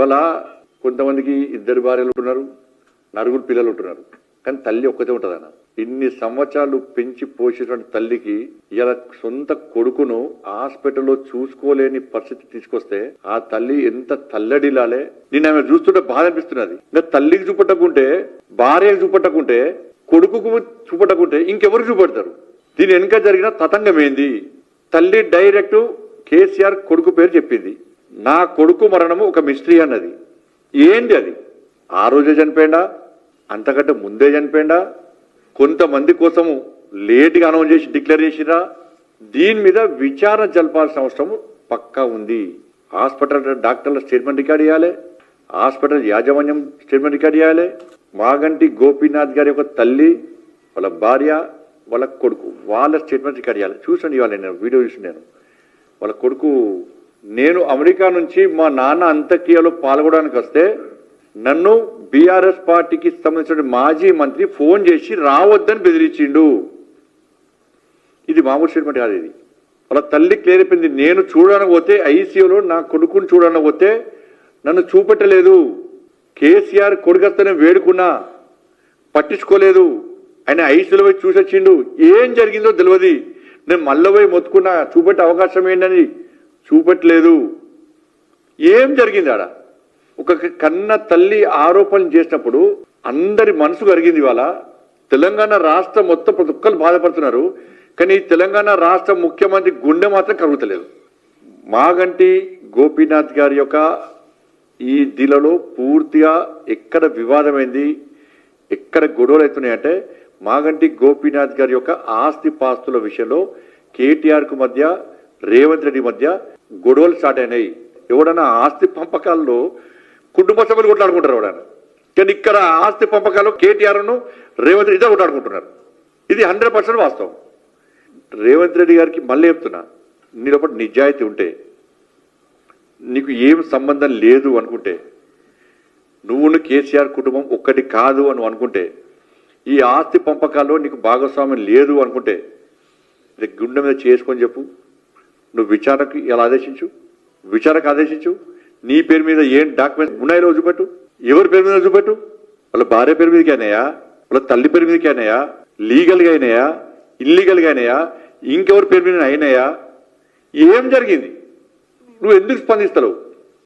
ఇవాళ కొంతమందికి ఇద్దరు భార్యలు ఉంటున్నారు నలుగురు పిల్లలు ఉంటున్నారు. కానీ తల్లి ఒక్కతే ఉంటుంది అన్న. ఇన్ని సంవత్సరాలు పెంచి పోషించిన తల్లికి ఇలా సొంత కొడుకును హాస్పిటల్లో చూసుకోలేని పరిస్థితి తీసుకొస్తే ఆ తల్లి ఎంత తల్లడిలాలే. నేను ఆమె చూస్తుంటే బాధ అనిపిస్తున్నది. ఇంకా తల్లికి చూపట్టకుంటే భార్యకు చూపట్టకుంటే కొడుకుకు చూపట్టకుంటే ఇంకెవరు చూపెడతారు? దీని వెనుక జరిగిన తతంగం ఏంది? తల్లి డైరెక్ట్ కేసీఆర్ కొడుకు పేరు చెప్పింది. నా కొడుకు మరణము ఒక మిస్టరీ అన్నది. ఏంది అది? ఆ రోజే చనిపోయిందా అంతకంటే ముందే చనిపోయిందా కొంతమంది కోసము లేట్గా అనౌన్స్ చేసి డిక్లేర్ చేసిరా దీని మీద విచారణ జరపాల్సిన అవసరం పక్కా ఉంది. హాస్పిటల్ డాక్టర్ల స్టేట్మెంట్ రికార్డ్ చేయాలి. హాస్పిటల్ యాజమాన్యం స్టేట్మెంట్ రికార్డ్ చేయాలి. మాగంటి గోపీనాథ్ గారి యొక్క తల్లి వాళ్ళ భార్య వాళ్ళ కొడుకు వాళ్ళ స్టేట్మెంట్ రికార్డ్ చేయాలి. చూసండి ఇవాళ నేను వీడియో చూసి నేను. వాళ్ళ కొడుకు నేను అమెరికా నుంచి మా నాన్న అంత్యక్రియలో పాల్గొనడానికి వస్తే నన్ను బీఆర్ఎస్ పార్టీకి సంబంధించిన మాజీ మంత్రి ఫోన్ చేసి రావద్దని బెదిరించిండు. ఇది మామూలు స్టేట్మెంట్ కాదు ఇది. వాళ్ళ తల్లి క్లియర్ అయిపోయింది నేను చూడడానికి పోతే ఐసీయూలో నా కొడుకుని చూడడానికి పోతే నన్ను చూపెట్టలేదు. కేసీఆర్ కొడుకస్తనే వేడుకున్నా పట్టించుకోలేదు. ఆయన ఐసీలో పోయి చూసొచ్చిండు. ఏం జరిగిందో తెలియదు నేను మళ్ళీ పోయి మొత్తుకున్నా. చూపెట్టే అవకాశం ఏంటని చూపట్లేదు ఏం జరిగింది ఆడ? ఒక కన్న తల్లి ఆరోపణలు చేసినప్పుడు అందరి మనసు కరిగింది ఇవాళ. తెలంగాణ రాష్ట్రం మొత్తం ప్రతి ఒక్కరు బాధపడుతున్నారు. కానీ ఈ తెలంగాణ రాష్ట్ర ముఖ్యమంత్రి గుండె మాత్రం కరుగుతలేదు. మాగంటి గోపీనాథ్ గారి యొక్క ఈ దిలలో పూర్తిగా ఎక్కడ వివాదమైంది ఎక్కడ గొడవలు అవుతున్నాయంటే మాగంటి గోపీనాథ్ గారి యొక్క ఆస్తి పాస్తుల విషయంలో కేటీఆర్కు మధ్య రేవంత్ రెడ్డి మధ్య గొడవలు స్టార్ట్ అయినాయి. ఎవడన్నా ఆస్తి పంపకాల్లో కుటుంబ సభ్యులు కొట్లాడుకుంటారు ఎవడన్నా. కానీ ఇక్కడ ఆస్తి పంపకాలు కేటీఆర్ను రేవంత్ రెడ్డి కొట్లాడుకుంటున్నారు. ఇది హండ్రెడ్ పర్సెంట్ వాస్తవం. రేవంత్ రెడ్డి గారికి మళ్ళీ చెప్తున్నా నీలోపటి నిజాయితీ ఉంటే నీకు ఏం సంబంధం లేదు అనుకుంటే నువ్వును కేసీఆర్ కుటుంబం ఒక్కటి కాదు అని అనుకుంటే ఈ ఆస్తి పంపకాల్లో నీకు భాగస్వామ్యం లేదు అనుకుంటే ఇది గుండె మీద చేసుకొని చెప్పు. నువ్వు విచారణకు ఎలా ఆదేశించు? విచారణకు ఆదేశించు. నీ పేరు మీద ఏం డాక్యుమెంట్స్ ఉన్నాయో రుజుపెట్టు ఎవరి పేరు మీద చూపెట్టు? వాళ్ళ భార్య పేరు మీదకి అయినాయా? వాళ్ళ తల్లి పేరు మీదకి అయినాయా? లీగల్గా అయినాయా? ఇల్లీగల్గా అయినాయా? ఇంకెవరి పేరు మీద అయినాయా? ఏం జరిగింది? నువ్వు ఎందుకు స్పందిస్తలేవు?